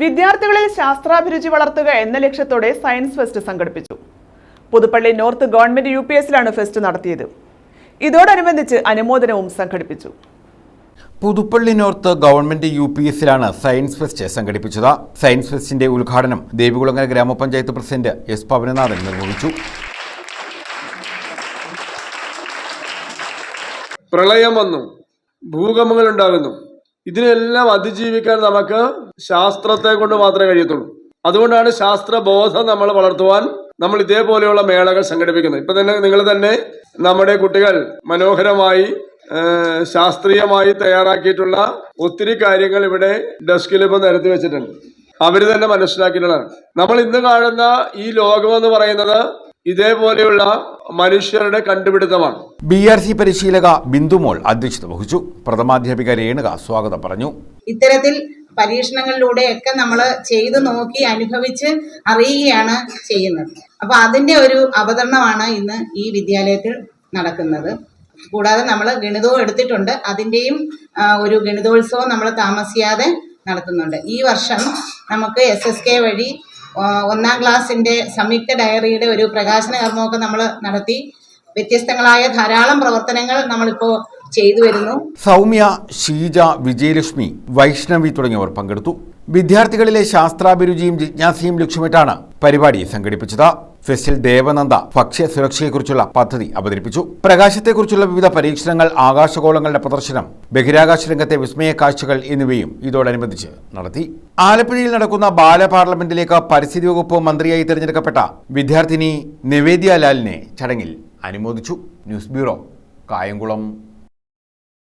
വിദ്യാർത്ഥികളിൽ ശാസ്ത്രാഭിരുചി വളർത്തുക എന്ന ലക്ഷ്യത്തോടെ സയൻസ് ഫെസ്റ്റ് സംഘടിപ്പിച്ചു. Puthuppally north government U P എസിലാണ് fest നടത്തിയത്. ഇതോടനുബന്ധിച്ച് അനുമോദനവും സംഘടിപ്പിച്ചു. Puthuppally north government U P എസിലാണ് science fest സംഘടിപ്പിച്ചത്. സയൻസ് ഫെസ്റ്റിന്റെ ഉദ്ഘാടനം ദേവികുളങ്ങര ഗ്രാമപഞ്ചായത്ത് പ്രസിഡന്റ് എസ് പവനനാഥൻ നിർവഹിച്ചു. പ്രളയം വന്നു. ഭൂകമ്പങ്ങൾ ഉണ്ടാകുന്നു ഇതിനെല്ലാം അതിജീവിക്കാൻ നമുക്ക് ശാസ്ത്രത്തെ കൊണ്ട് മാത്രമേ കഴിയത്തുള്ളൂ. അതുകൊണ്ടാണ് ശാസ്ത്രബോധം നമ്മൾ വളർത്തുവാൻ നമ്മൾ ഇതേപോലെയുള്ള മേളകൾ സംഘടിപ്പിക്കുന്നത്. ഇപ്പൊ തന്നെ നിങ്ങൾ തന്നെ നമ്മുടെ കുട്ടികൾ മനോഹരമായി ശാസ്ത്രീയമായി തയ്യാറാക്കിയിട്ടുള്ള ഒത്തിരി കാര്യങ്ങൾ ഇവിടെ ഡെസ്കിൽ ഇപ്പൊ നിരത്തി വെച്ചിട്ടുണ്ട്. അവർ തന്നെ മനസ്സിലാക്കിയിട്ടുള്ളതാണ്. നമ്മൾ ഇന്ന് കാണുന്ന ഈ ലോകം എന്ന് പറയുന്നത് ഇതേപോലെയുള്ള മനുഷ്യരുടെ കണ്ടുപിടുത്തമാണ്. ബി ആർ സി പരിശീലക ബിന്ദുമോൾ അധ്യക്ഷത വഹിച്ചു. പ്രഥമാധ്യാപിക രേണുക സ്വാഗതം പറഞ്ഞു. ഇത്തരത്തിൽ പരീക്ഷണങ്ങളിലൂടെയൊക്കെ നമ്മൾ ചെയ്തു നോക്കി അനുഭവിച്ച് അറിയുകയാണ് ചെയ്യുന്നത്. അപ്പൊ അതിന്റെ ഒരു അവതരണമാണ് ഇന്ന് ഈ വിദ്യാലയത്തിൽ നടക്കുന്നത്. കൂടാതെ നമ്മൾ ഗണിതവും എടുത്തിട്ടുണ്ട്. അതിന്റെയും ഒരു ഗണിതോത്സവം നമ്മൾ താമസിയാതെ നടത്തുന്നുണ്ട്. ഈ വർഷം നമുക്ക് എസ് എസ് കെ വഴി ഒന്നാം ക്ലാസ്സിന്റെ സംയുക്ത ഡയറിയുടെ ഒരു പ്രകാശന കർമ്മമൊക്കെ നമ്മൾ നടത്തി. വ്യത്യസ്തങ്ങളായ ധാരാളം പ്രവർത്തനങ്ങൾ നമ്മളിപ്പോൾ ചെയ്തു വരുന്നു. സൗമ്യ ഷീജ വിജയലക്ഷ്മി വൈഷ്ണവി തുടങ്ങിയവർ പങ്കെടുത്തു. വിദ്യാർത്ഥികളിലെ ശാസ്ത്രാഭിരുചിയും ജിജ്ഞാസയും ലക്ഷ്യമിട്ടാണ് പരിപാടി സംഘടിപ്പിച്ചത്. ഫെസ്റ്റിൽ ദേവനന്ദ ഭക്ഷ്യ സുരക്ഷയെക്കുറിച്ചുള്ള പദ്ധതി അവതരിപ്പിച്ചു. പ്രകാശത്തെക്കുറിച്ചുള്ള വിവിധ പരീക്ഷണങ്ങൾ ആകാശഗോളങ്ങളുടെ പ്രദർശനം ബഹിരാകാശ രംഗത്തെ വിസ്മയ കാഴ്ചകൾ എന്നിവയും ഇതോടനുബന്ധിച്ച് നടത്തി. ആലപ്പുഴയിൽ നടക്കുന്ന ബാല പാർലമെന്റിലേക്ക് പരിസ്ഥിതി വകുപ്പ് മന്ത്രിയായി തിരഞ്ഞെടുക്കപ്പെട്ട വിദ്യാർത്ഥിനി നിവേദ്യ ലാലിനെ ചടങ്ങിൽ അനുമോദിച്ചു. News bureau Kayamkulam.